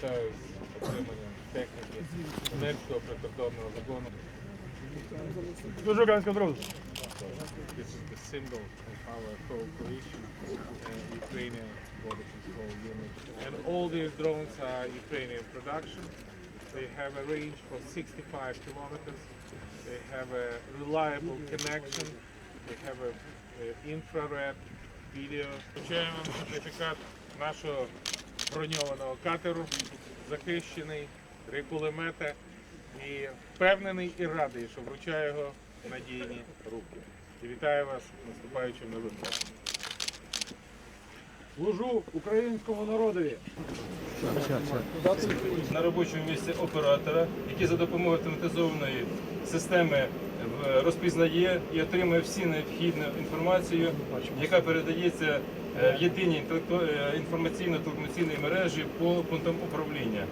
Вітаю з отриманням техніки Донецького прикордонного загону. Дуже українська друзі. This is the symbol of our cooperation uh, Ukrainian border control unit. And all these drones are Ukrainian production. They have a range for 65 kilometers. They have a reliable connection. They have a, a infrared video. Включаємо сертифікат нашого броньованого катеру, захищений, три кулемета. І впевнений і радий, що вручаю його в надійні руки. І вітаю вас наступаючим новим роком. Служу українському народові. На робочому місці оператора, який за допомогою автоматизованої системи розпізнає і отримує всі необхідну інформацію, яка передається е, в єдиній е, інформаційно-телекомунікаційній мережі по пунктам управління.